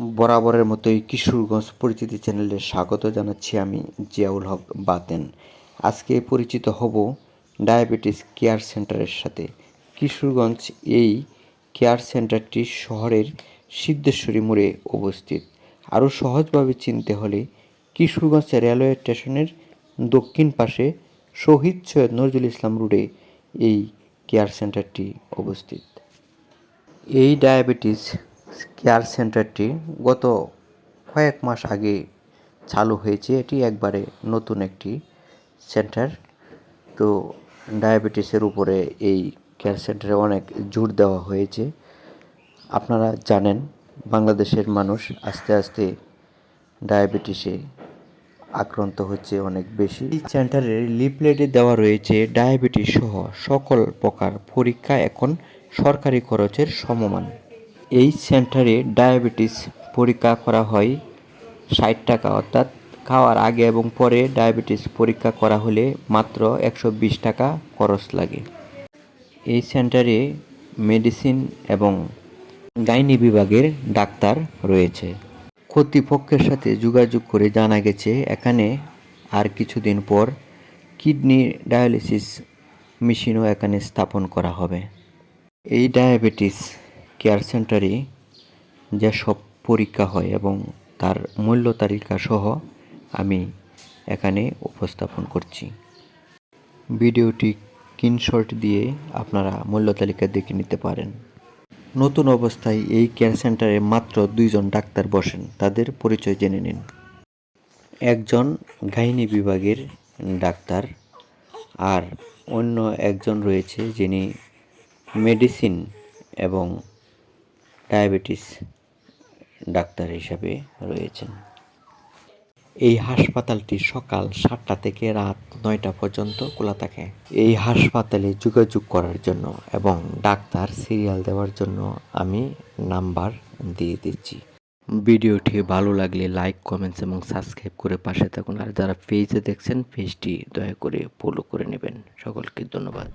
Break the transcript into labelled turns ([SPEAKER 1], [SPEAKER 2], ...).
[SPEAKER 1] বরাবরের মতোই কিশোরগঞ্জ পরিচিতি চ্যানেলে স্বাগত জানাচ্ছি আমি জিয়াউল হক বাতেন। আজকে পরিচিত হব ডায়াবেটিস কেয়ার সেন্টারের সাথে। কিশোরগঞ্জ এই কেয়ার সেন্টারটি শহরের সিদ্ধেশ্বরী মোড়ে অবস্থিত। আরও সহজভাবে চিনতে হলে কিশোরগঞ্জ রেলওয়ে স্টেশনের দক্ষিণ পাশে শহীদ সৈয়দ নজরুল ইসলাম রোডে এই কেয়ার সেন্টারটি অবস্থিত। এই ডায়াবেটিস কেয়ার সেন্টারটি গত কয়েক মাস আগে চালু হয়েছে। এটি একবারে নতুন একটি সেন্টার। তো ডায়াবেটিসের উপরে এই কেয়ার সেন্টারে অনেক জোর দেওয়া হয়েছে। আপনারা জানেন, বাংলাদেশের মানুষ আস্তে আস্তে ডায়াবেটিসে আক্রান্ত হচ্ছে অনেক বেশি। এই সেন্টারের লিফলেটে দেওয়া রয়েছে ডায়াবেটিস সহ সকল প্রকার পরীক্ষা। এখন সরকারি খরচের সমমান। এই সেন্টারে ডায়াবেটিস পরীক্ষা করা হয় ষাট টাকা, অর্থাৎ খাওয়ার আগে এবং পরে ডায়াবেটিস পরীক্ষা করা হলে মাত্র একশো বিশ টাকা খরচ লাগে। এই সেন্টারে মেডিসিন এবং গাইনি বিভাগের ডাক্তার রয়েছে। কর্তৃপক্ষের সাথে যোগাযোগ করে জানা গেছে, এখানে আর কিছুদিন পর কিডনি ডায়ালিসিস মেশিনও এখানে স্থাপন করা হবে। এই ডায়াবেটিস কেয়ার সেন্টারে যেসব পরীক্ষা হয় এবং তার মূল্য তালিকা সহ আমি এখানে উপস্থাপন করছি। ভিডিওটি স্ক্রিনশট দিয়ে আপনারা মূল্য তালিকা দেখে নিতে পারেন। নতুন অবস্থায় এই কেয়ার সেন্টারে মাত্র দুইজন ডাক্তার বসেন, তাদের পরিচয় জেনে নিন। একজন গাইনি বিভাগের ডাক্তার আর অন্য একজন রয়েছে যিনি মেডিসিন এবং ডায়াবেটিস ডাক্তার হিসাবে রয়েছেন। এই হাসপাতালটি সকাল সাতটা থেকে রাত নয়টা পর্যন্ত খোলা থাকে। এই হাসপাতালে যোগাযোগ করার জন্য এবং ডাক্তার সিরিয়াল দেওয়ার জন্য আমি নাম্বার দিয়ে দিচ্ছি। ভিডিওটি ভালো লাগলে লাইক, কমেন্টস এবং সাবস্ক্রাইব করে পাশে থাকুন। আর যারা পেজে দেখছেন, পেজটি দয়া করে ফলো করে নেবেন। সকলকে ধন্যবাদ।